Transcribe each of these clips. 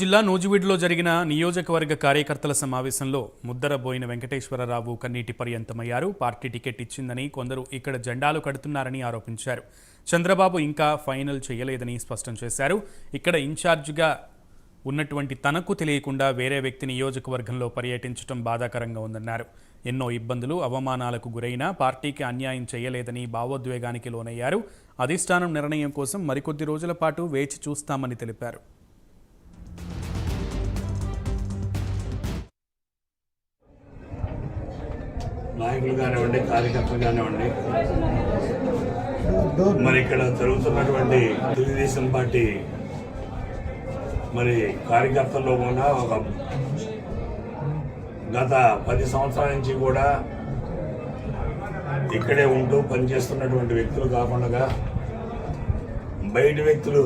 జిల్లా నూజివీడులో జరిగిన నియోజకవర్గ కార్యకర్తల సమావేశంలో ముద్దరబోయిన వెంకటేశ్వరరావు కన్నీటి పర్యంతమయ్యారు. పార్టీ టికెట్ ఇచ్చిందని కొందరు ఇక్కడ జెండాలు కడుతున్నారని ఆరోపించారు. చంద్రబాబు ఇంకా ఫైనల్ చేయలేదని స్పష్టం చేశారు. ఇక్కడ ఇన్ఛార్జిగా ఉన్నటువంటి తనకు తెలియకుండా వేరే వ్యక్తి నియోజకవర్గంలో పర్యటించడం బాధాకరంగా ఉందన్నారు. ఎన్నో ఇబ్బందులు అవమానాలకు గురైనా పార్టీకి అన్యాయం చేయలేదని భావోద్వేగానికి లోనయ్యారు. అధిష్టానం నిర్ణయం కోసం మరికొద్ది రోజుల పాటు వేచి చూస్తామని తెలిపారు. నాయకులు కానివ్వండి కార్యకర్తలు కానివ్వండి మరి ఇక్కడ జరుగుతున్నటువంటి తెలుగుదేశం పార్టీ మరి కార్యకర్తల్లో కూడా ఒక గత పది సంవత్సరాల నుంచి కూడా ఇక్కడే ఉంటూ పనిచేస్తున్నటువంటి వ్యక్తులు కాకుండా బయట వ్యక్తులు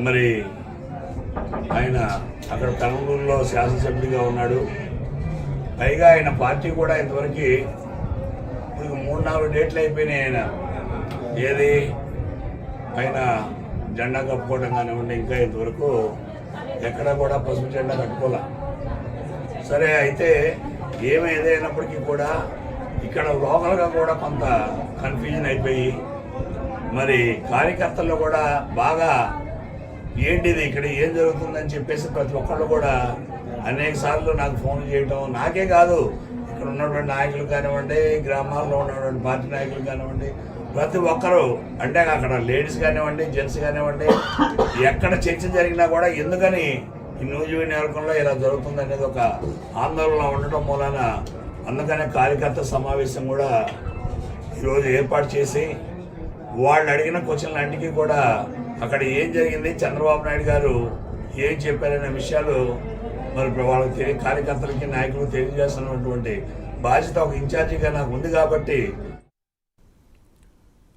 మరి ఆయన అక్కడ కర్నూలులో శాసనసభ్యుడిగా ఉన్నాడు. పైగా ఆయన పార్టీ కూడా ఇంతవరకు ఇప్పుడు మూడు నాలుగు డేట్లు అయిపోయినాయి ఆయన. ఏది? ఆయన జెండా కప్పుకోవడం కానివ్వండి ఇంకా ఇంతవరకు ఎక్కడ కూడా పసుపు జెండా కట్టుకోలే. సరే అయితే ఏమైనప్పటికీ కూడా ఇక్కడ లోకల్గా కూడా కొంత కన్ఫ్యూజన్ అయిపోయి మరి కార్యకర్తల్లో కూడా బాగా ఏంటిది ఇక్కడ? ఏం జరుగుతుందని చెప్పేసి ప్రతి ఒక్కళ్ళు కూడా అనేక సార్లు నాకు ఫోన్ చేయటం నాకే కాదు. ఇక్కడ ఉన్నటువంటి నాయకులు కానివ్వండి గ్రామాల్లో ఉన్నటువంటి పార్టీ నాయకులు కానివ్వండి ప్రతి ఒక్కరు అంటే అక్కడ లేడీస్ కానివ్వండి జెంట్స్ కానివ్వండి ఎక్కడ చర్చ జరిగినా కూడా ఎందుకని ఈ న్యూజివీ నియోజకంలో ఇలా జరుగుతుంది అనేది ఒక ఆందోళన ఉండటం మూలాన అందుకనే కార్యకర్త సమావేశం కూడా ఈరోజు ఏర్పాటు చేసి వాళ్ళు అడిగిన క్వశ్చన్లు అన్నిటికీ కూడా అక్కడ ఏం జరిగింది? చంద్రబాబు నాయుడు గారు ఏం చెప్పారనే విషయాలు మరి వాళ్ళకి తెలియ కార్యకర్తలకి నాయకులకు తెలియజేస్తున్నటువంటి బాధ్యత ఒక ఇన్ఛార్జిగా నాకు ఉంది కాబట్టి